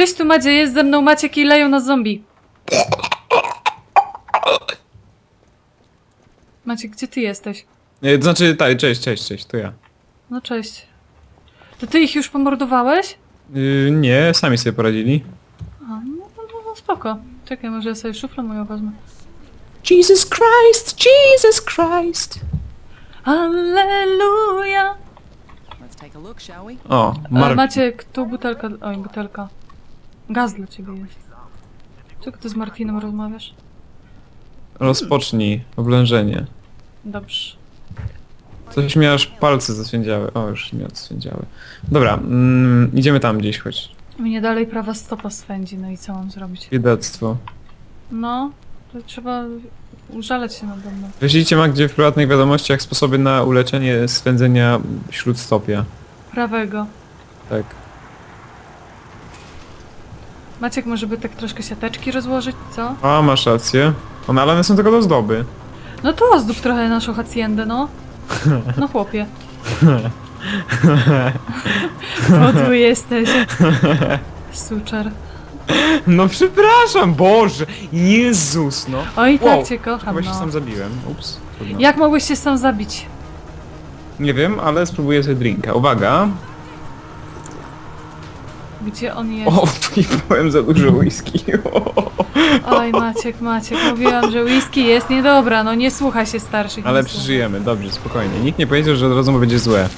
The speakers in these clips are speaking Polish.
Cześć, tu Macie, jest ze mną Maciek i leją na zombie. Maciek, gdzie ty jesteś? Nie, to znaczy, tak, cześć, cześć, cześć, to ja. No cześć. To ty ich już pomordowałeś? Yy, nie, sami sobie poradzili. A, no, no, no, spoko. Czekaj, może ja sobie szuflę moją wezmę. Jesus Christ, Jesus Christ. Alleluja! Let's take a look, shall we? O, E, Mar... Maciek, tu butelka. Oj, butelka. Gaz dla ciebie jest. Czego ty z Martinem rozmawiasz? rozpocznij oblężenie. Dobrze. Coś mi aż palce zaswędziały. O, już nie odswędziały. Dobra, mm, idziemy tam gdzieś, choć. Mnie dalej prawa stopa swędzi, no i co mam zrobić? Biedactwo. No, to trzeba użaleć się nade mną. Wyślijcie Magdzie w prywatnych wiadomościach sposoby na uleczenie swędzenia śródstopia. Prawego. Tak. Maciek, może by tak troszkę siateczki rozłożyć, co? A, masz rację. One, ale one są tylko do zdoby. No to ozdób trochę naszą haciendę, no. No chłopie. Podły jesteś. Suczar. No przepraszam, Boże! Jezus, no. Oj, tak cię kocham, Chyba się no. sam zabiłem. Ups. trudno. Jak mogłeś się sam zabić? Nie wiem, ale spróbuję sobie drinka. Uwaga. Gdzie on jest? O, i powiem za dużo whisky. Oj, Maciek, Maciek, mówiłam, że whisky jest niedobra, no nie słucha się starszych. Ale nie przeżyjemy, dobrze, spokojnie. Nikt nie powiedział, że od razu będzie złe.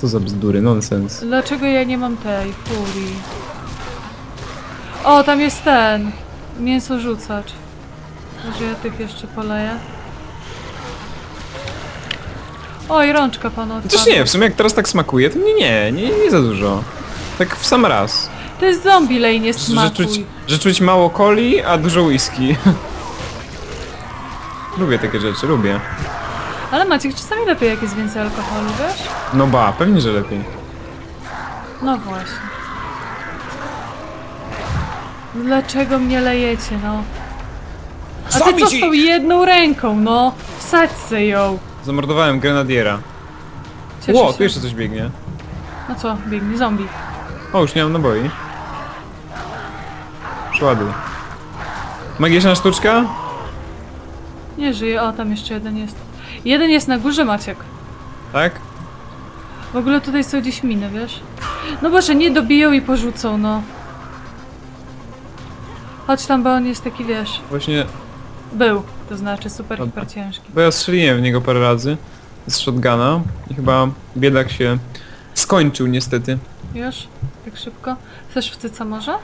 Co za bzdury, nonsens. Dlaczego ja nie mam tej furii? O, tam jest ten. Mięso rzucacz. Może ja tych jeszcze poleję? Oj, rączka panu odpadła. Chociaż nie, w sumie jak teraz tak smakuje, to nie, nie, nie, nie za dużo. Tak w sam raz. To jest zombie lej, nie Że, smakuj. czuć, że czuć mało coli, a dużo whisky. lubię takie rzeczy, lubię. Ale Maciek, czasami lepiej jak jest więcej alkoholu, wiesz? No ba, pewnie, że lepiej. No właśnie. Dlaczego mnie lejecie, no? A ty co z tą jedną ręką, no? Wsadź se ją. Zamordowałem grenadiera. Cieszę Ło, się. tu jeszcze coś biegnie. No co, biegnie zombie. O, już nie mam naboi. Szładuj. Magiczna sztuczka? Nie żyje, o tam jeszcze jeden jest. Jeden jest na górze, Maciek. Tak? W ogóle tutaj są gdzieś miny, wiesz? No boże, nie dobiją i porzucą, no. Chodź tam, bo on jest taki, wiesz, Właśnie, był, to znaczy super, Dobra. super ciężki. bo ja strzeliłem w niego parę razy z shotguna i chyba biedak się skończył niestety. Już? Tak szybko? Chcesz w cyca może?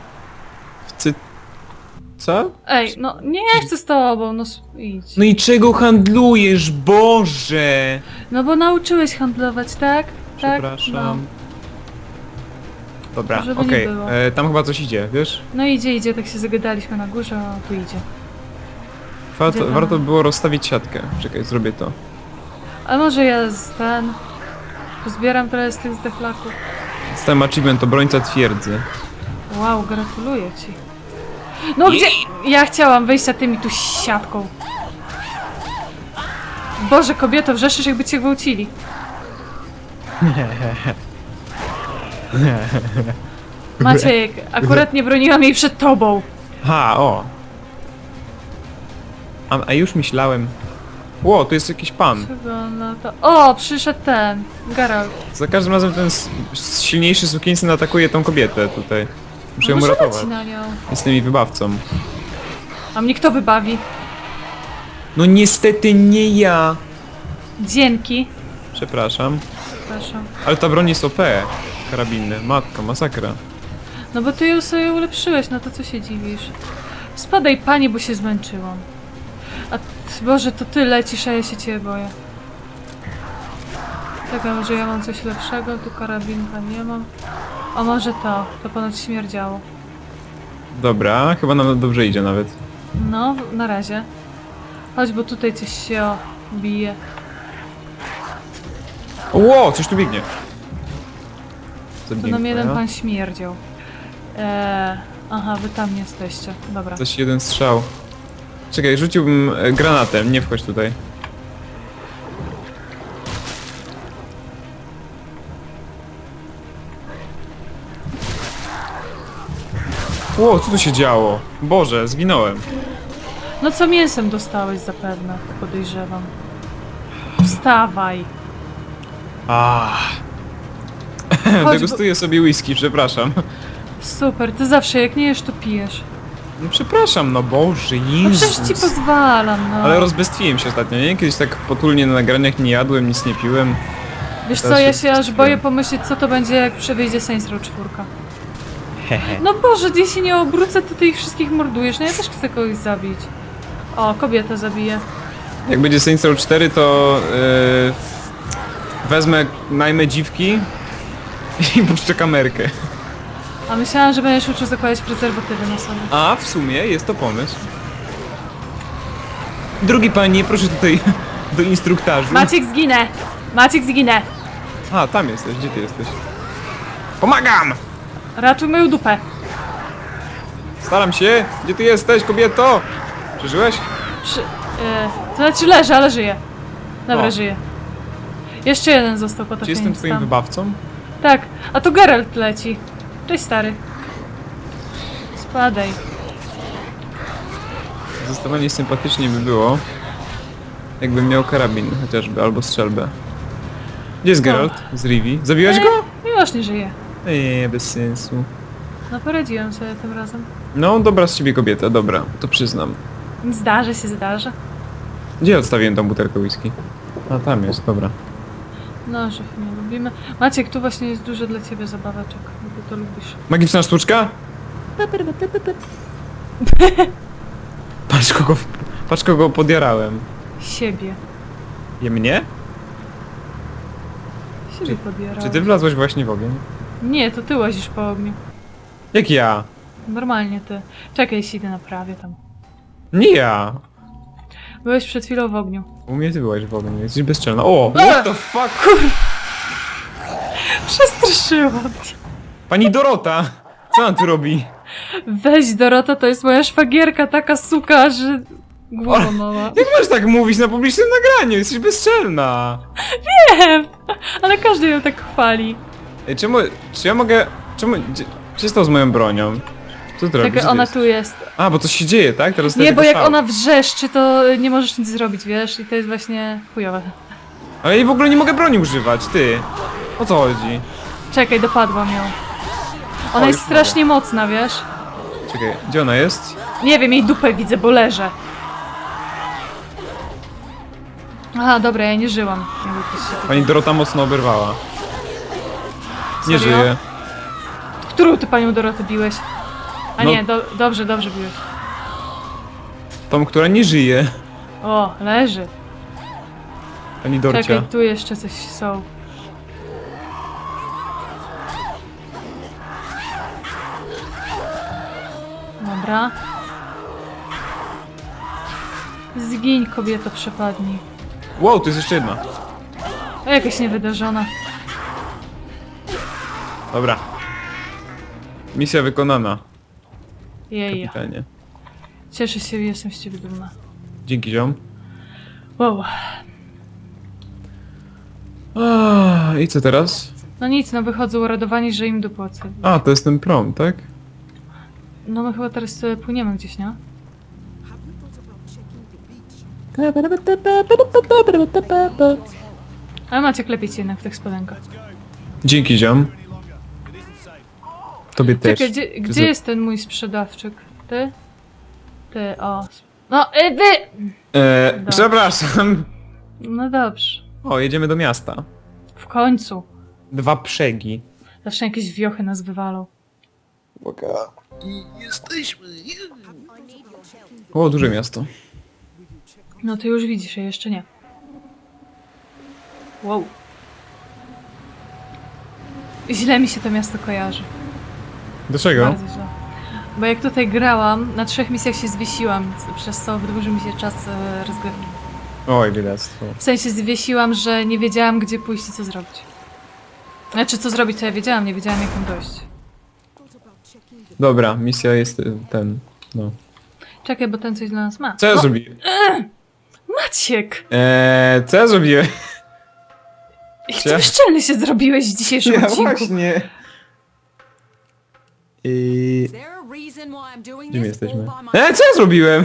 W cy... Co? Ej, no nie chcę z tobą, no s- idź. No i czego handlujesz, Boże? No bo nauczyłeś handlować, tak? Tak? Przepraszam. Dobra, Żeby nie okej. było. E, Tam chyba coś idzie, wiesz? No. no idzie, idzie, tak się zagadaliśmy na górze, a tu idzie. Warto, Gdzie tam? warto było rozstawić siatkę. Czekaj, zrobię to. A może ja z ten... Pozbieram trochę z tych zdechlaków. Dostałem achievement obrońca twierdzy. Wow, gratuluję ci. No gdzie? Ja chciałam wejść, a ty mi tu siatką. Boże, kobieto, wrzeszysz jakby cię gwałcili. Maciek, akurat nie broniłam jej przed tobą. Ha, o. A, a już myślałem. Ło, tu jest jakiś pan. To... O, przyszedł ten. Geralt. Za każdym razem ten s- s- silniejszy sukinsyn atakuje tą kobietę tutaj. Muszę ją No może uratować. leci na nią. Jestem jej wybawcą. A mnie kto wybawi? No niestety nie ja. Dzięki. Przepraszam. Przepraszam. Ale ta broń jest OP. Karabinny. Matka, masakra. No bo ty ją sobie ulepszyłeś, no to co się dziwisz? Spadaj panie, bo się zmęczyłam. A Boże, to ty lecisz, a ja się ciebie boję. Czekaj, może ja mam coś lepszego, tu karabinka nie mam. A może to, to ponoć śmierdziało. Dobra, chyba nam dobrze idzie nawet. No, na razie. Chodź, bo tutaj coś się bije. Ło, coś tu biegnie. Co Tu nam jeden pan śmierdział. Eee, aha, wy tam jesteście. Dobra. Coś jeden strzał. Czekaj, rzuciłbym e, granatem, nie wchodź tutaj. Ło, co tu się działo? Boże, zginąłem. No co mięsem dostałeś zapewne, podejrzewam. Wstawaj. Ah. Chodź, Degustuję sobie whisky, przepraszam. Super, ty zawsze jak nie jesz, to pijesz. No przepraszam, no Boże, No przecież ci Jezus. pozwalam, no. Ale rozbestwiłem się ostatnio, nie? Kiedyś tak potulnie na nagraniach nie jadłem, nic nie piłem. Wiesz co, ja się aż boję pomyśleć, co to będzie, jak przewyjdzie Saints Row 4. Hehe. No Boże, jeśli nie obrócę, to ty ich wszystkich mordujesz. No ja też chcę kogoś zabić. O, kobietę zabiję. Jak będzie Saints Row 4, to yy, wezmę, najmę dziwki i puszczę kamerkę. A myślałam, że będziesz uczył zakładać prezerwatywy na sobie. A, w sumie jest to pomysł. Drugi panie, proszę tutaj do instruktażu. Maciek, zginę! Maciek, zginę! A, tam jesteś, gdzie ty jesteś? Pomagam! Ratuj moją dupę. Staram się! Gdzie ty jesteś, kobieto? Przeżyłeś? Przy, e, to znaczy leży, ale żyje. Dobra, O. żyje. Jeszcze jeden został po Czy jestem twoim wybawcą? Tak, a to Geralt leci. Cześć stary. Spadaj. Zdecydowanie sympatycznie by było, jakbym miał karabin chociażby, albo strzelbę. Gdzie jest Geralt z Rivi? Zabiłeś go? Miłosz nie żyje. Nie, bez sensu. No poradziłem sobie tym razem. No, dobra z ciebie kobieta, dobra, to przyznam. Zdarzy się, zdarzy. Gdzie odstawiłem tą butelkę whisky? A, tam jest, dobra. No, że nie lubimy. Maciek, tu właśnie jest dużo dla ciebie zabaweczek, to lubisz. Magiczna sztuczka? Patrz kogo, patrz kogo podjarałem. Siebie. Je mnie? Siebie podbierał. Czy ty wlazłeś właśnie w ogień? Nie, to ty łazisz po ogniu. Jak ja? Normalnie ty. Czekaj, się idę naprawię tam. Nie ja! Byłeś przed chwilą w ogniu. U mnie ty byłaś w ogniu, jesteś bezczelna. O! Eee! What the fuck? Przestraszyłam cię. Pani Dorota! Co ona tu robi? Weź Dorota, to jest moja szwagierka, taka suka, że... Głowa mała. Jak możesz tak mówić na publicznym nagraniu? Jesteś bezczelna! Wiem, ale każdy ją tak chwali. Ej, czemu, czy ja mogę... Czemu... Gdzie, stało z moją bronią? Co ty robisz? Czekaj, Gdzie ona jest? tu jest. A, bo coś się dzieje, tak? Teraz Nie, tylko bo jak szał. ona wrzeszczy, to nie możesz nic zrobić, wiesz? I to jest właśnie chujowe. Ale ja w ogóle nie mogę broni używać, ty! O co chodzi? Czekaj, dopadłam ją. Ona jest strasznie mocna, wiesz? Czekaj, gdzie ona jest? Nie wiem, jej dupę widzę, bo leżę. Aha, dobra, ja nie żyłam. Się. Pani Dorota mocno oberwała. Nie Serio? żyje. Którą ty panią Dorotę biłeś? A No. nie, do, dobrze, dobrze biłeś. Tą, która nie żyje. O, leży. Pani Dorcia. Czekaj, tu jeszcze coś są. Dobra. Zgiń, kobieto, przepadnij. Wow, tu jest jeszcze jedna. O, jakaś niewydarzona. Dobra. Misja wykonana, Jej. kapitanie. Cieszę się i jestem z ciebie dumna. Dzięki, ziom. Wow. Ah, I co teraz? No nic, no wychodzą uradowani, że im dopłacę. A, to jest ten prom, tak? No my chyba teraz e, płyniemy gdzieś, nie? Ale Maciek lepiej ci jednak w tych spodenkach. Dzięki, ziom. Tobie też. Czekaj, gdzie, gdzie jest ten mój sprzedawczyk? Ty? Ty, o. No, y, wy! E, przepraszam. No dobrze. O, jedziemy do miasta. W końcu. Dwa przegi. Zawsze jakieś wiochy nas wywalą. O, duże miasto. No ty już widzisz, ja jeszcze nie. Wow. Źle mi się to miasto kojarzy. Dlaczego? Bardzo źle. Bo jak tutaj grałam, na trzech misjach się zwiesiłam, przez co wydłużył mi się czas e, rozgrywki. Oj, biedactwo. W sensie zwiesiłam, że nie wiedziałam, gdzie pójść i co zrobić. Znaczy, co zrobić, to ja wiedziałam, nie wiedziałam, jak tam dojść. Dobra, misja jest y, ten, no. Czekaj, bo ten coś dla nas ma. Co ja No, zrobiłem? Maciek! Eee, co ja zrobiłem? Jak ty bezczelny się zrobiłeś w dzisiejszym Ja odcinku. właśnie. Doing gdzie my jesteśmy? by myself? E, co ja zrobiłem?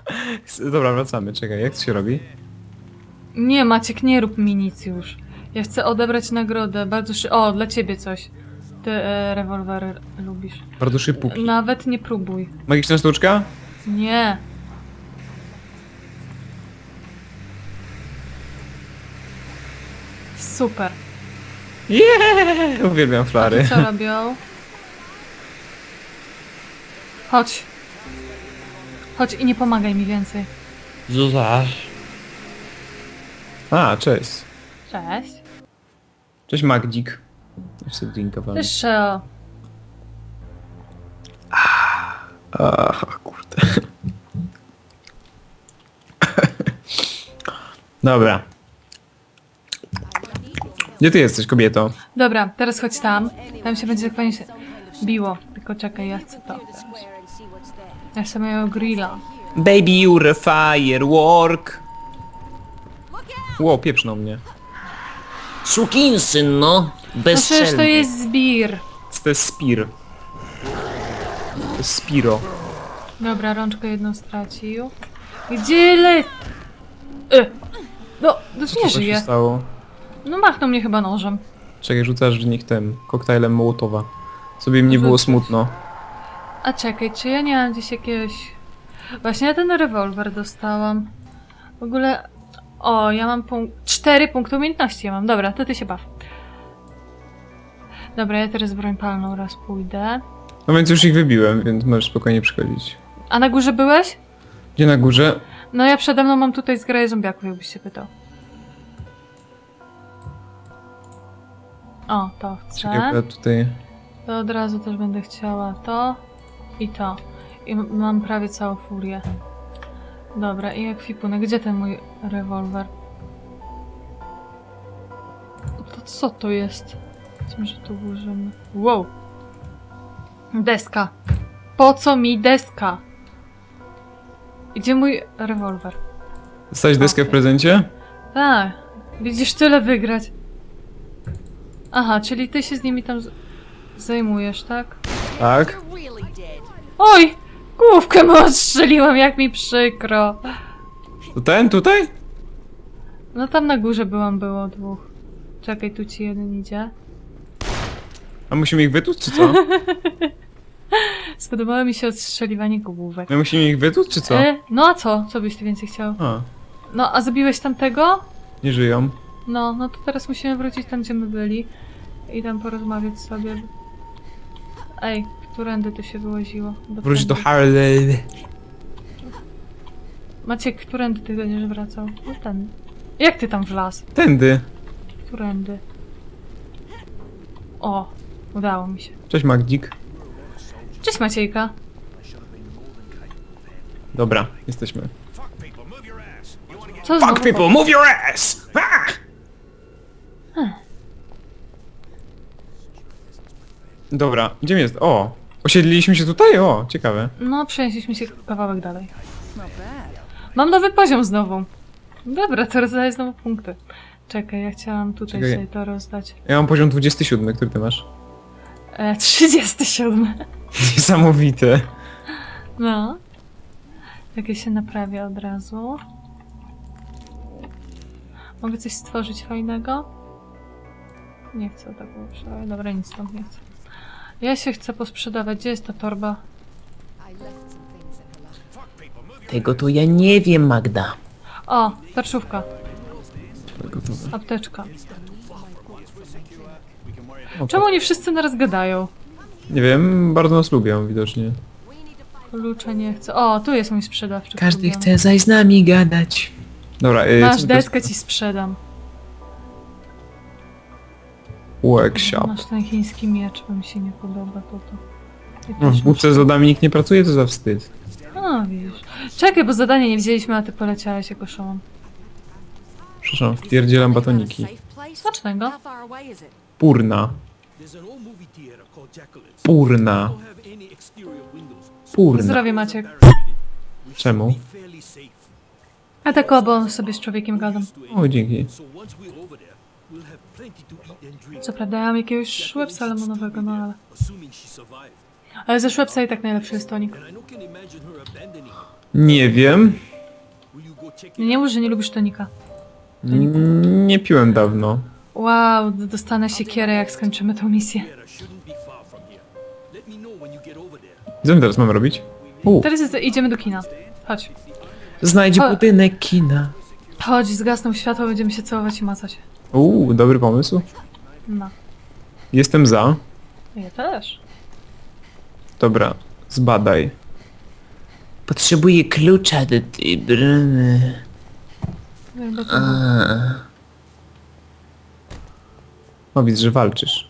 Dobra, wracamy, czekaj, jak to się robi? Nie, Maciek, nie rób mi nic już. Ja chcę odebrać nagrodę. Bardzo szy... O, dla ciebie coś. Ty e, rewolwer lubisz. Bardzo szybko. Nawet nie próbuj. Magiczna sztuczka? Nie. Super. Yeah! Uwielbiam A ty flary. co robią? Chodź. Chodź i nie pomagaj mi więcej. Zuzasz. A, cześć. Cześć. Cześć Magdzik. Jeszcze drinka wam. Cześć, Sheo. Ach, kurde. Dobra. Gdzie ty jesteś, kobieto? Dobra, teraz chodź tam. Tam się będzie tak fajnie się biło. Tylko czekaj, ja chcę to. Ja chcę mojego grilla. Baby, you're a firework. Ło, pieprznął mnie. Sukinsyn, no. No przecież to jest zbir. To jest Spir. To jest Spiro. Dobra, rączkę jedną stracił. Gdzie le... Y. No, no Co nie to się żyje. stało? No machnął mnie chyba nożem. Czekaj, rzucasz w nich tym koktajlem Mołotowa. Sobie im nie było smutno. A czekaj, czy ja nie mam gdzieś jakiegoś... Właśnie ja ten rewolwer dostałam. W ogóle... O, ja mam punkt... Cztery punkty umiejętności ja mam. Dobra, to ty się baw. Dobra, ja teraz broń palną raz pójdę. No więc już ich wybiłem, więc możesz spokojnie przychodzić. A na górze byłeś? Gdzie na górze? No ja przede mną mam tutaj zgraję zombiaków, jakbyś się pytał. O, to Czekaj, bo chcę. ja tutaj... To od razu też będę chciała to i to. I m- mam prawie całą furię. Dobra, i ekwipunek. Gdzie ten mój rewolwer? To co to jest? Co że tu włożymy? Wow! Deska. Po co mi deska? Gdzie mój rewolwer? Dostałeś deskę w prezencie? Tak, widzisz tyle wygrać. Aha, czyli ty się z nimi tam z- zajmujesz, tak? Tak. Oj! Główkę mu odstrzeliłam, jak mi przykro. To ten tutaj? No tam na górze byłam, było dwóch. Czekaj, tu ci jeden idzie. A musimy ich wytłuc, czy co? Spodobało mi się odstrzeliwanie główek. My musimy ich wytłuc, czy co? E, no a co? Co byś ty więcej chciał? A, No, a zabiłeś tamtego? nie żyją. No, no to teraz musimy wrócić tam, gdzie my byli. I tam porozmawiać sobie. Ej, którędy to się wyłaziło? Bo Wróć do tędy. Harley. Maciek, którędy ty będziesz wracał? No ten. Jak ty tam wlazł? Tędy. Którędy? O, udało mi się. Cześć Magdzik. Cześć Maciejka. Dobra, jesteśmy. Co znowu? Fuck people, move your ass! Ah! Dobra, gdzie jest? O! Osiedliliśmy się tutaj? O, ciekawe. No, przenieśliśmy się kawałek dalej. Not bad. Mam nowy poziom znowu. Dobra, to rozdaję znowu punkty. Czekaj, ja chciałam tutaj Czekaj. sobie to rozdać. Ja mam poziom 27, który ty masz. E, 37. Niesamowite. No. Takie się naprawia od razu. Mogę coś stworzyć fajnego? Nie chcę tak było Dobra, nic stąd nie chcę. Ja się chcę posprzedawać. Gdzie jest ta torba? Tego to ja nie wiem, Magda. O, tarczówka, apteczka. Czemu oni wszyscy naraz gadają? Nie wiem, bardzo nas lubią widocznie. Klucze nie chcę. O, tu jest mój sprzedawczy. Każdy program. chce zaś z nami gadać. Dobra, yy, Masz co- deskę ci sprzedam. Workshop. Masz ten chiński miecz, bo mi się nie podoba to to. No, w też budce z lodami nikt nie pracuje, to za wstyd. A, widzisz. Czekaj, bo zadanie nie wzięliśmy, a ty poleciałeś jako szołom. Przepraszam, wpierdzielam batoniki. It? Purna. Purna. Purna. Zdrowie Maciek. Czemu? A tak obo sobie z człowiekiem gadam. O, dzięki. Co prawda ja mam jakiegoś szwepsa lemonowego, no ale... Ale ze Szwepsa i tak najlepszy jest tonik. Nie wiem. Nie mów, że nie lubisz tonika. N- Nie piłem dawno. Wow, dostanę siekierę jak skończymy tą misję. Co my teraz mamy robić? U, Teraz jest, idziemy do kina. Chodź. Znajdź O- budynek kina. Chodź, zgasną światło, będziemy się całować i macać. u, dobry pomysł. No. Jestem za. Ja też. Dobra, zbadaj. Potrzebuję klucza do tej bramy. Bo to- A, O, widzę, że walczysz.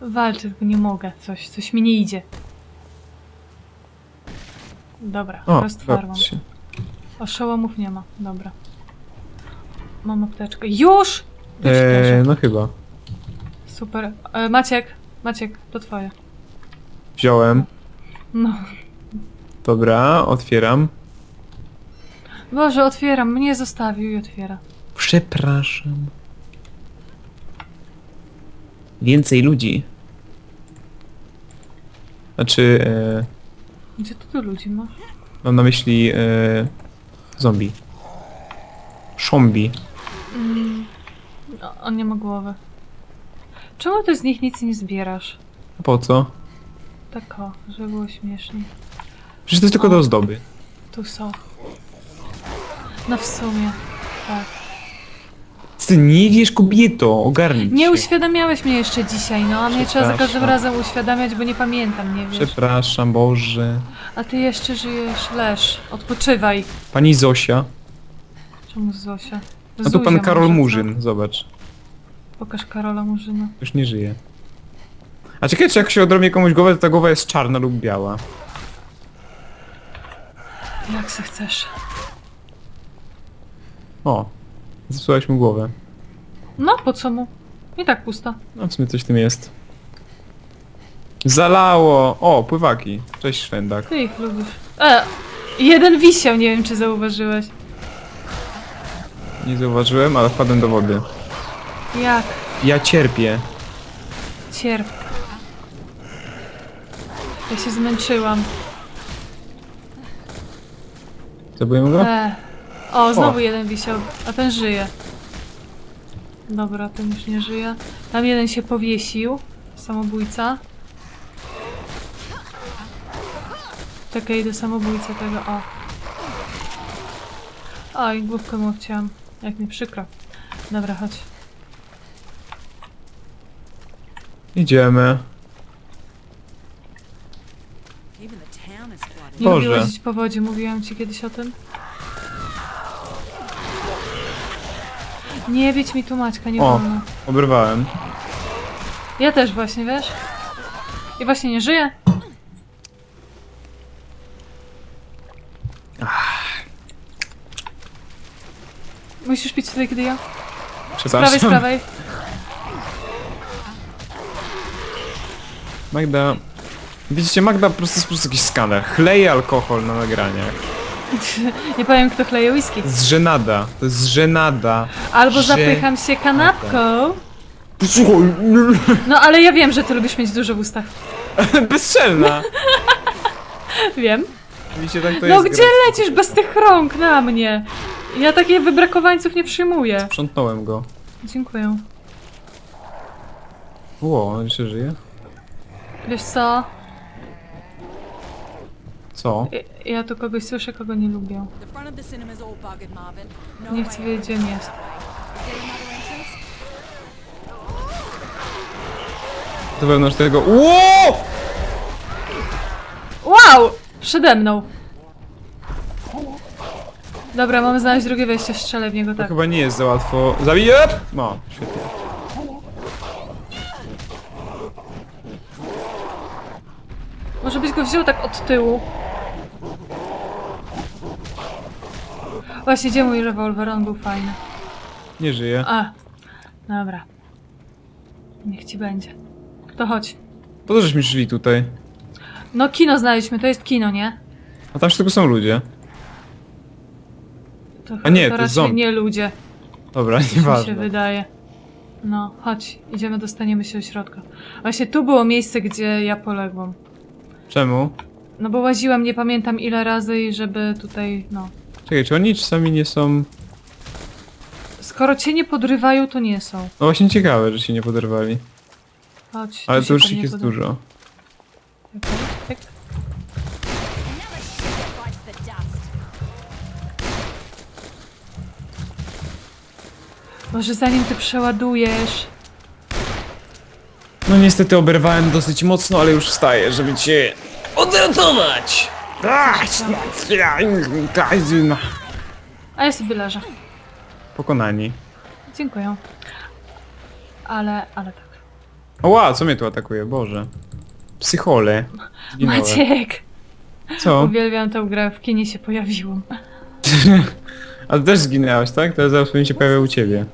Walczę, tylko nie mogę. Coś, coś mi nie idzie. Dobra, O, roztwarłam. się. Oszołomów nie ma. Dobra. Mam apteczkę. Już! Już Eee, no chyba. Super. E, Maciek, Maciek, to twoje. Wziąłem. No. Dobra, otwieram. Boże, otwieram. Mnie zostawił i otwiera. przepraszam. Więcej ludzi. Znaczy, e, Gdzie tu, tu ludzi masz? mam na myśli e, zombie. Szombi. O, on nie ma głowy. Czemu ty z nich nic nie zbierasz? A po co? Tak o, żeby było śmiesznie. Przecież to jest tylko do ozdoby. Tu są. No w sumie, tak. Ty nie wiesz, kobieto, ogarnij Nie się. uświadamiałeś mnie jeszcze dzisiaj, no a mnie trzeba za każdym Przepraszam. razem uświadamiać, bo nie pamiętam, nie wiesz. Przepraszam, Boże. A ty jeszcze żyjesz, leż, odpoczywaj. Pani Zosia. Czemu Zosia? A tu Zuzia pan Karol może, co? Murzyn, zobacz. Pokaż Karola Murzyna. Już nie żyje. A ciekawe, czy jak się odrobie komuś głowę, to ta głowa jest czarna lub biała. Jak se chcesz. O, zepsułaś mu głowę. No, po co mu? I tak pusta. No, w sumie coś w tym jest. Zalało! O, pływaki. Cześć, szwendak. Ty ich lubisz. E, jeden wisiał, nie wiem czy zauważyłeś. Nie zauważyłem, ale wpadłem do wody. Jak? Ja cierpię. Cierp. Ja się zmęczyłam. Zabiłem go? E. O, znowu O. jeden wisiał, a ten żyje. Dobra, ten już nie żyje. Tam jeden się powiesił. Samobójca. Czekaj, idę samobójcę tego, o. Oj, główkę mu obcięłam. Jak mi przykro. Dobra, chodź. Idziemy. Even the town is flooded. Nie Boże. lubię łazić po wodzie, mówiłam ci kiedyś o tym? Nie bić mi tu Maćka, nie O. wolno. Obrywałem. Ja też właśnie, wiesz? I właśnie nie żyję. Musisz pić tutaj, kiedy ja? Z prawej, z Przepraszam. prawej. Magda... Widzicie, Magda po prostu jest po prostu jakiś skaner. Chleje alkohol na nagraniach. Nie powiem, kto chleje whisky. Z żenada. To jest żenada. Albo Że- zapycham się kanapką. Słuchaj, No ale ja wiem, że ty lubisz mieć dużo w ustach. bezczelna. Wiem. Widzicie, tak to No jest gdzie gra. lecisz bez tych rąk na mnie? Ja takie wybrakowańców nie przyjmuję. Sprzątnąłem go. Dziękuję. Ło, on jeszcze żyje? Wiesz co? Co? Ja, ja tu kogoś słyszę, kogo nie lubię. Nie chcę wiedzieć, gdzie on jest. Do wewnątrz tego... Ło! Wow! Przede mną. Dobra, mamy znaleźć drugie wejście, strzelę w niego To tak. chyba nie jest za łatwo. Zabiję! No, świetnie. Może byś go wziął tak od tyłu. Właśnie, gdzie mój rewolwer? On był fajny. Nie żyje. A, dobra. Niech ci będzie. To chodź. Po to żeśmy szli tutaj. No kino znaleźliśmy, to jest kino, nie? A tam tylko są ludzie. To, A nie, to to raczej zombie. nie ludzie, Dobra, mi się nieważne. wydaje. No, chodź, idziemy, dostaniemy się do środka. Właśnie tu było miejsce, gdzie ja poległam. Czemu? No bo łaziłam nie pamiętam ile razy i żeby tutaj, no. Czekaj, czy oni czasami nie są... Skoro cię nie podrywają, to nie są. No właśnie ciekawe, że się nie poderwali. Chodź, Ale tu to się już pewnie ich jest podry- dużo. Okej, tak. Może zanim ty przeładujesz... No niestety oberwałem dosyć mocno, ale już wstaję, żeby cię odratować! A ja sobie leżę. Pokonani. Dziękuję. Ale, ale tak. Oła, co mnie tu atakuje? Boże. Psychole. Zginąłem. Maciek! Co? Uwielbiam tę grę, w kinie się pojawiłam. A ty też zginęłaś, tak? To zaraz pewnie się pojawię u ciebie.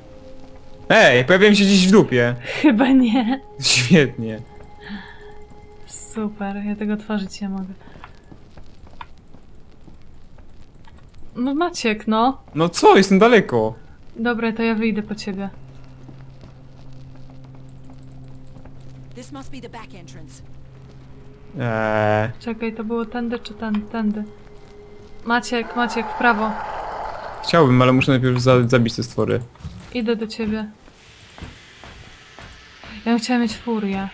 Ej, pojawiłem się gdzieś w dupie. Chyba nie. Świetnie. Super, ja tego tworzyć nie mogę. No Maciek, no. No co, jestem daleko. Dobra, to ja wyjdę po ciebie. This must be the back entrance. Eee, Czekaj, to było tędy czy ten, tędy? Maciek, Maciek, w prawo. chciałbym, ale muszę najpierw za zabić te stwory. Idę do ciebie. Ja bym chciała mieć furię.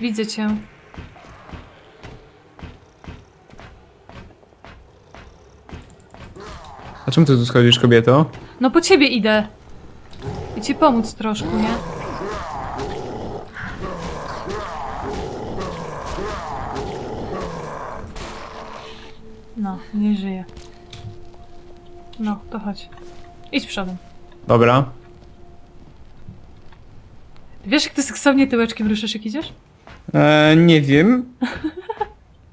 Widzę cię. Czemu ty tu schodzisz, kobieto? No po ciebie idę. I ci pomóc troszkę, nie? No, nie żyje. No, to chodź. Idź przodem. Dobra. Wiesz, jak ty seksownie tyłeczkiem ruszysz, jak idziesz? Eee, nie wiem.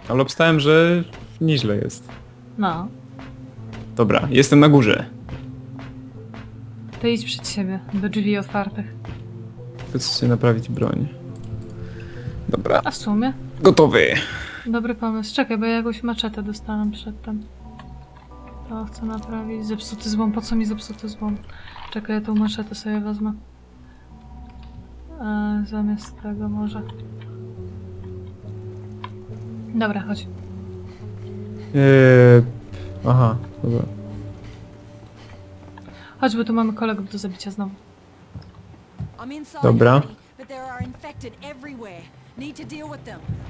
Ale obstałem, że nieźle jest. No, Dobra, jestem na górze. to idź przed siebie, do drzwi otwartych. Chcę naprawić broń. Dobra, A w sumie? gotowy. Dobry pomysł. Czekaj, bo ja jakąś maczetę dostałam przedtem. To chcę naprawić. Zepsuty złom. Po co mi zepsuty złom? Czekaj, ja tą maczetę sobie wezmę. E, zamiast tego może. Dobra, chodź. Eee, aha, dobra. Chodź, bo tu mamy kolegów do zabicia znowu. Dobra.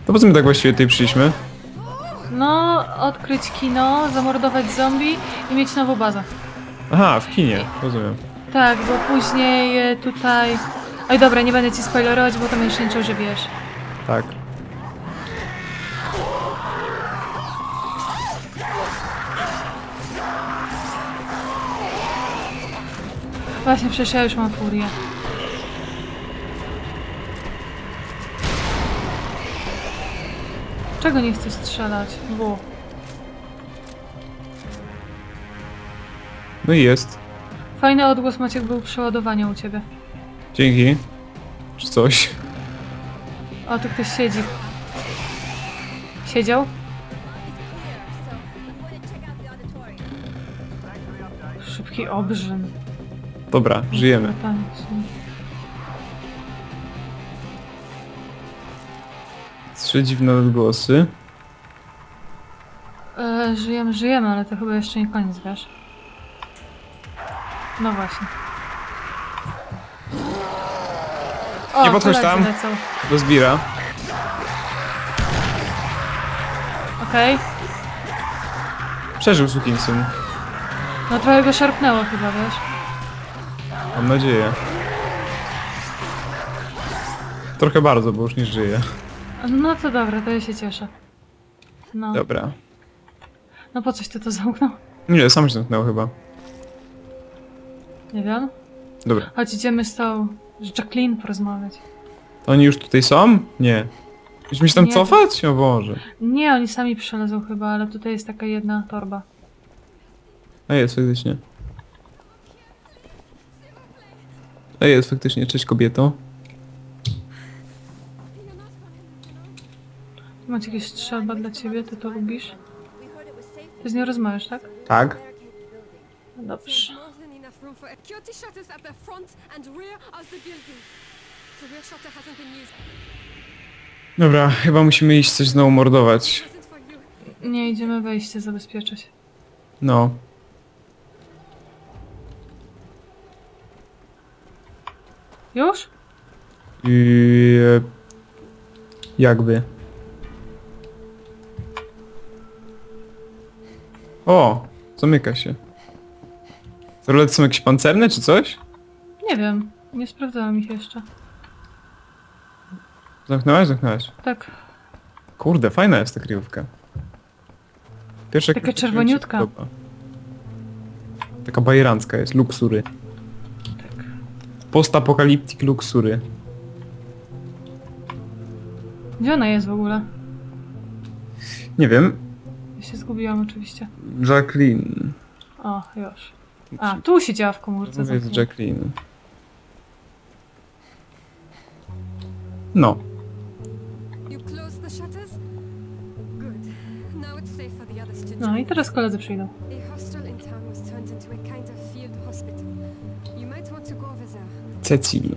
to po co my tak właściwie tutaj przyszliśmy? No, odkryć kino, zamordować zombie i mieć nową bazę. Aha, w kinie, rozumiem. Tak, bo później e, tutaj... Oj, dobra, nie będę ci spoilerować, bo to będziesz liczył, że wiesz. Tak. Właśnie, przecież ja już mam furię. Czego nie chcesz strzelać? W. No i jest. Fajny odgłos Maciek był przeładowania u ciebie. Dzięki. Czy coś. O, tu ktoś siedzi. Siedział? Szybki obrzyn. Dobra, żyjemy. Trzy dziwne odgłosy. E, żyjemy, żyjemy, ale to chyba jeszcze nie koniec, wiesz? No właśnie. O, Nie podchodź koledzy tam. lecą. Do zbira. Okej. Przeżył Sukinsyn. No trochę go szarpnęło chyba, wiesz? Mam nadzieję. Trochę bardzo, bo już nie żyje. No to dobra, to ja się cieszę. No, Dobra. no po coś ty to zamknął? Nie, sam się zamknął chyba. Nie wiem. Dobra. Chodź, idziemy z tą, z Jacqueline porozmawiać. To oni już tutaj są? Nie. Musimy się tam Nie. cofać? O Boże. Nie, oni sami przelezą chyba, ale tutaj jest taka jedna torba. A jest faktycznie. A jest faktycznie. Cześć kobieto. Macie jakieś strzelba dla ciebie, ty to lubisz? Ty z nią rozmawiasz, tak? Tak. There's Dobrze. more than enough room for security shutters at the front and rear of the building. The rear shutter hasn't been used. Dobra, chyba musimy iść coś znowu mordować. Present for you. Nie, idziemy wejście zabezpieczyć. No. Już? I... e, Jakby. O! Zamyka się. Te rolety są jakieś pancerne czy coś? Nie wiem. Nie sprawdzałam ich jeszcze. Zamknęłaś? Zamknęłaś. Tak. Kurde, fajna jest ta kryjówka. Pierwsza Taka kryjówka mi się czerwoniutka. podoba. Taka bajerancka jest, luksury. Postapokaliptik luksury. Gdzie ona jest w ogóle? Nie wiem, Ja się zgubiłam oczywiście. Jacqueline. O, już. A, tu siedziała w komórce. Z zamknięta. Jacqueline. No. You close the shutters? Good. Now it's safe for the others to No join. i teraz koledzy przyjdą. Cecil.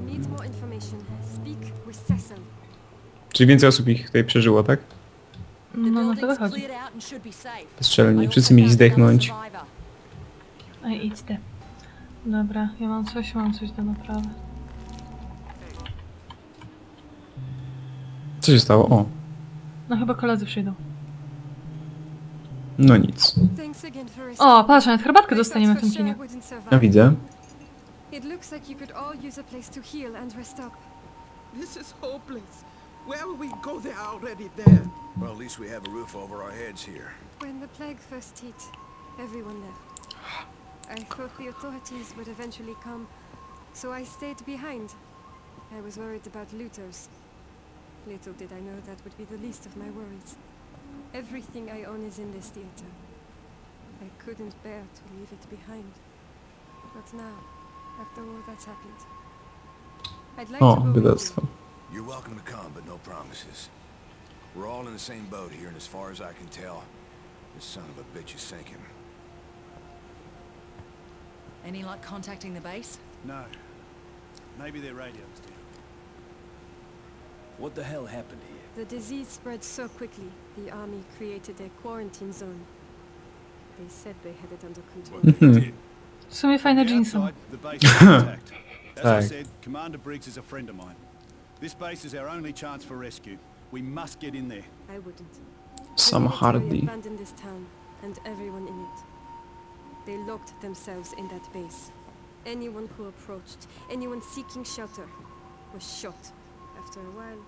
Czyli więcej osób ich tutaj przeżyło, tak? No, na to building's wychodzi. cleared out and should be safe. Strzelni, I wszyscy mieli zdechnąć. Ej, idź ty. Dobra, ja mam coś, mam coś do naprawy. Co się stało? O, No chyba koledzy przyjdą. no nic. O, patrz, nawet herbatkę dostaniemy w tym kinie. Ja widzę. It looks like you could all use a place to heal and rest up. This is hopeless. Where will we go? They're already there. Well, at least we have a roof over our heads here. When the plague first hit, everyone left. I thought the authorities would eventually come, so I stayed behind. I was worried about looters. Little did I know that would be the least of my worries. Everything I own is in this theater. I couldn't bear to leave it behind. But now, after all that's happened, I'd like O, to go with you. biedactwo. You're welcome to come, but no promises. We're all in the same boat here, and as far as I can tell, this son of a bitch is sinking. Any luck contacting the base? No. Maybe their radio's down. What the hell happened here? The disease spread so quickly, the army created a quarantine zone. They said they had it under control. Well, they did. W sumie fajne The jeansy. the base is intact. As Tak. I said, Commander Briggs is a friend of mine. This base is our only chance for rescue. We must get in there. I wouldn't. Sam the military Hardy. abandoned this town and everyone in it. They locked themselves in that base. Anyone who approached, anyone seeking shelter, was shot. After a while,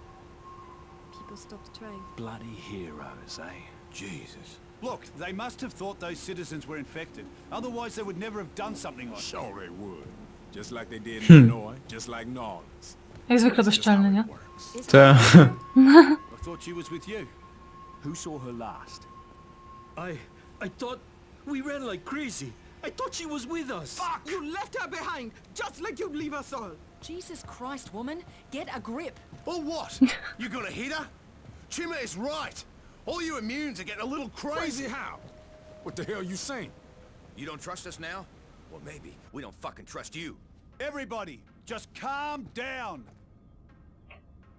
people stopped trying. Bloody heroes, eh? Jesus. Look, they must have thought those citizens were infected. Otherwise, they would never have done something like that. Sure they would. Just like they did in hmm. Illinois, just like Nawlins. Jak zwykle bezczelny, nie? Is Te- Anna here? I thought she was with you. Who saw her last? I, I thought we ran like crazy. I thought she was with us. Fuck! You left her behind, just like you'd leave us all. Jesus Christ, woman, get a grip. Or what? you gonna hit her? Chima is right. All you immunes are getting a little crazy. how? What the hell are you saying? You don't trust us now? Well, maybe. We don't fucking trust you. Everybody, just calm down.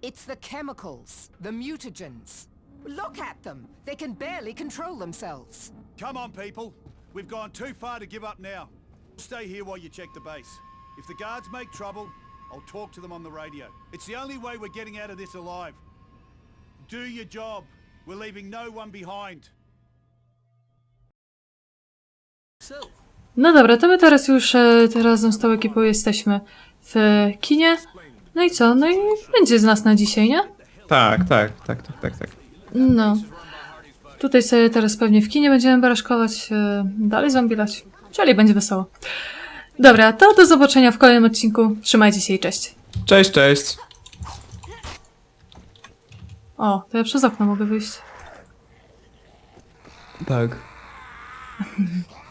It's the chemicals, the mutagens. Look at them. They can barely control themselves. Come on, people. We've gone too far to give up now. Stay here while you check the base. If the guards make trouble, I'll talk to them on the radio. It's the only way we're getting out of this alive. Do your job. We're leaving no one behind. No dobra, to my teraz już e, te razem z tą ekipą jesteśmy w kinie. No i co? No i będzie z nas na dzisiaj, nie? Tak, tak, tak, tak, tak, tak. No. Tutaj sobie teraz pewnie w kinie będziemy baraszkować, e, dalej zombilać. Czyli będzie wesoło. Dobra, to do zobaczenia w kolejnym odcinku. Trzymajcie się i cześć. Cześć, cześć. O, to ja przez okno mogę wyjść. Tak.